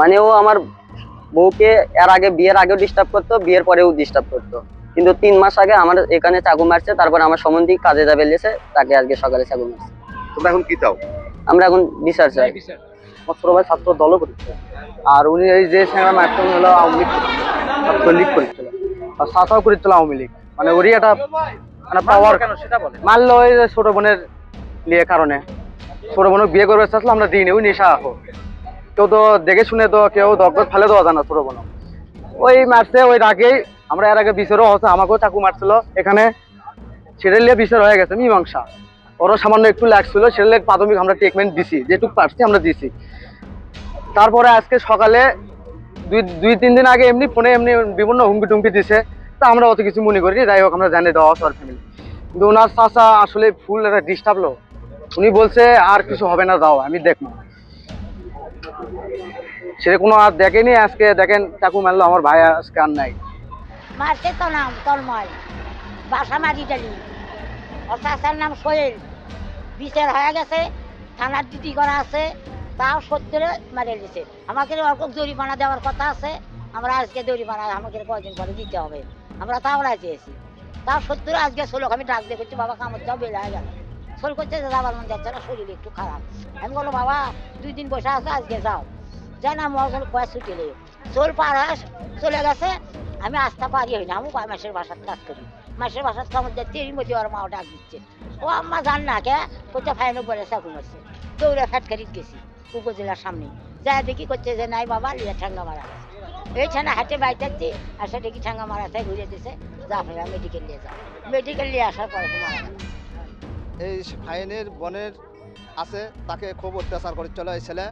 মানে ও আমার বউকে এর আগে বিয়ের আগেও ডিস্টার্ব করতো বিয়ের পরেও ডিস্টার্ব করতো। কিন্তু তিন মাস আগে আমার এখানে চাকু মারছে তারপর আমার সম্বন্ধী কাজে যাবে লেছে তাকে আজকে সকালে চাকু মারছে। তোমরা এখন কি চাও? আমরা এখন বিচার চাই। ছাত্র দলও করেছে। আর উনি এই যে সেনা হলো আওয়ামী লীগ ছাত্র লীগ করেছিল। আর শাসাও করেছিল আওয়ামী লীগ। মানে ওরই একটা মানে পাওয়ার কেন মারলো ওই ছোট বোনের নিয়ে কারণে। ছোট বোনকে বিয়ে করবে চাচ্ছিল আমরা দিই নি ওই নেশা আহো। কেউ তো দেখে শুনে তো, কেউ দরকার ফেলে দেওয়া যায় না ছোট বোন ওই মারছে, ওই রাগেই আমরা এর আগে বিচারও হচ্ছে আমাকেও চাকু মারছিল। এখানে ছেড়ে নিয়ে বিচার হয়ে গেছে, মীমাংসা। ওরও সামান্য একটু লাগছিল সেটা প্রাথমিক আমরা ট্রিটমেন্ট দিছি, যেটুকু পারছি আমরা দিছি। তারপরে আজকে সকালে দুই দুই, তিন দিন আগে এমনি ফোনে এমনি বিভিন্ন হুমকি টুমকি দিছে। তা আমরা অত কিছু মনে করি যাই হোক, আমরা জানিয়ে দেওয়া সর ফ্যামিলি কিন্তু ওনার চাষা আসলে ফুল একটা ডিস্টার্ব লো উনি বলছে, আর কিছু হবে না দাও আমি দেখব। সে কোনো আর দেখেনি, আজকে দেখেন চাকু মারলো, আমার ভাই আজকে আর নাই। মারছে তো নাম তন্ময়, বাসা মারি ডালি। ওর নাম সোহেল, বিচার হয়ে গেছে, থানার ডিউটি করা আছে, তাও সত্তরে মারে দিছে। আমাকে অল্প জরিমানা দেওয়ার কথা আছে, আমরা আজকে জরিমানা, আমাকে কয়দিন পরে দিতে হবে। আমরা তাও রাজি আছি। তাও সত্তরে, আজকে ষোলোক আমি ডাক দিয়ে করছি বাবা, কামড় যাও বেলা গেল। সোল করছে যাবার মন যাচ্ছে না, শরীর একটু খারাপ। আমি বলল বাবা, দুই দিন বসে আছে, আজকে যাও। যাই না মগল কয়ে ছুটিলে চোল পার হয়ে চলে গেছে, আমি আসতে পারি হই না, আমি কয় মাসের বাসার কাজ করি? মাসের বাসার কামড় যাচ্ছে এরই মধ্যে ওর মাও ডাক দিচ্ছে। ও আম্মা জান না কে কোথায় ফাইনে বলে চাকু মারছে দৌড়ে ফ্যাটকারিত গেছি উপজেলার সামনে। যা দেখি করছে যে, নাই বাবা, লিয়া ঠাঙ্গা মারা এই ছানা হাতে বাইতে যাচ্ছি আর সে দেখি ঠাঙ্গা মারা ঘুরে দিছে? যা ফেরা মেডিকেল নিয়ে যাও। মেডিকেল নিয়ে আসার পরে মারা এই ফাইনের বোনের আছে, তাকে খুব অত্যাচার করছিল এই ছেলে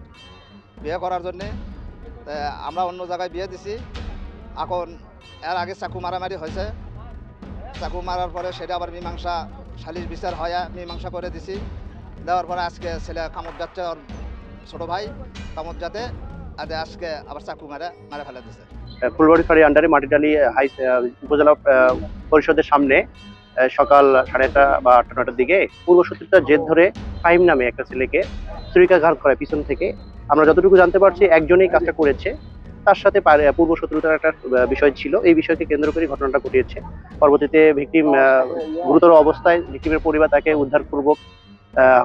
বিয়ে করার জন্যে। আমরা অন্য জায়গায় বিয়ে দিছি। এখন এর আগে চাকু মারামারি হয়েছে। চাকু মারার পরে সেটা আবার মীমাংসা সালিশ বিচার হয় মীমাংসা করে দিছি। দেওয়ার পরে আজকে ছেলে কামড় যাচ্ছে ওর ছোটো ভাই, কামড় যাতে আজ আজকে আবার চাকু মারে মারে ফেলে দিছে। ফুলবাড়ি ফাঁড়ি আন্ডারে মাটিডালি হাই উপজেলা পরিষদের সামনে সকাল সাড়ে বা আটটা নটার দিকে পূর্ব শত্রুতার জেদ ধরে ফাহিম নামে একটা ছেলেকে ছুরিকাঘাত করে পিছন থেকে। আমরা যতটুকু জানতে পারছি, একজনেই কাজটা করেছে। তার সাথে পারে- পূর্ব শত্রুতার একটা বিষয় ছিল। এই বিষয়কে কেন্দ্র করে ঘটনাটা ঘটিয়েছে। পরবর্তীতে ভিকটিম গুরুতর অবস্থায় ভিকটিমের পরিবার তাকে উদ্ধারপূর্বক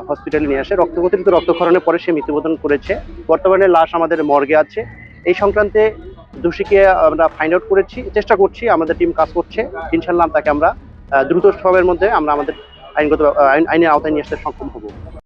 হসপিটালে নিয়ে আসে। রক্তগতিরিত রক্তক্ষরণের পরে সে মৃত্যুবরণ করেছে। বর্তমানে লাশ আমাদের মর্গে আছে। এই সংক্রান্তে দোষীকে আমরা ফাইন্ড আউট করেছি, চেষ্টা করছি। আমাদের টিম কাজ করছে। ইনশাল্লাহ তাকে আমরা দ্রুত সময়ের মধ্যে আমরা আমাদের আইনগত আইন- আইনের আওতায় নিয়ে আসতে সক্ষম হব।